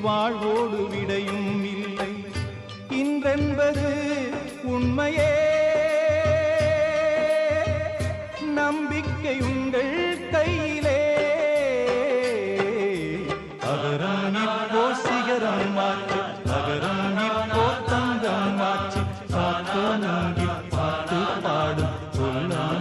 வாழ்வோடு விடையும் இல்லை. இன்றென்பது உண்மையே. நம்பிக்கை உங்கள் கையிலே. அகராணி போ சிகரம் மாற்று அகராணி போ தங்கம் மாற்று. பார்த்து பாடும் சொல்லான்